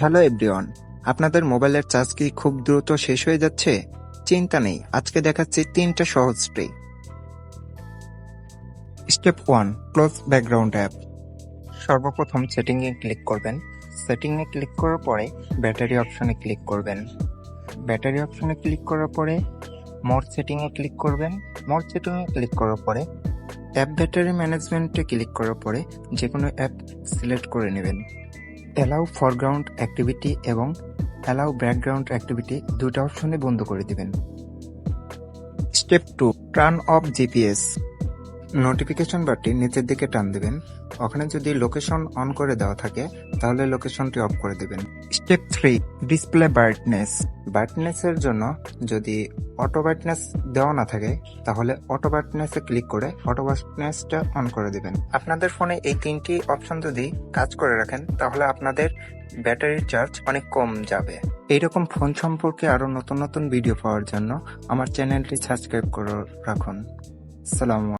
Hello everyone, আপনাদের মোবাইলের charge কি খুব দ্রুত শেষ হয়ে যাচ্ছে? চিন্তা নেই, আজকে দেখাচ্ছি তিনটা সহজ step one, close background app. সর্বপ্রথম সেটিং এ ক্লিক করবেন। সেটিং এ ক্লিক করার পরে ব্যাটারি অপশনে ক্লিক করবেন। ব্যাটারি অপশনে ক্লিক করার পরে মোর সেটিং এ ক্লিক করবেন। মোর সেটিং এ ক্লিক করার পরে অ্যাপ ব্যাটারি ম্যানেজমেন্টে ক্লিক করার পরে যে কোনো অ্যাপ সিলেক্ট করে নেবেন। অ্যালাউ ফরগ্রাউন্ড অ্যাক্টিভিটি এবং অ্যালাউ ব্যাকগ্রাউন্ড অ্যাক্টিভিটি দুটো অপশনে বন্ধ করে দিবেন। Step two turn off GPS notification বারটি নিচের দিকে টান দিবেন। ওখানে যদি লোকেশন অন করে দেওয়া থাকে, তাহলে লোকেশনটি অফ করে দিবেন। Step three, display brightness. ব্রাইটনেসের জন্য যদি অটো ব্রাইটনেস দেওয়া না থাকে, তাহলে অটো ব্রাইটনেসে ক্লিক করে অটো ব্রাইটনেসটা অন করে দিবেন। আপনাদের ফোনে এই তিনটি অপশন যদি কাজ করে রাখেন, তাহলে আপনাদের ব্যাটারির চার্জ অনেক কম যাবে। এইরকম ফোন সম্পর্কে আরও নতুন নতুন ভিডিও পাওয়ার জন্য আমার চ্যানেলটি সাবস্ক্রাইব করে রাখুন। সালাম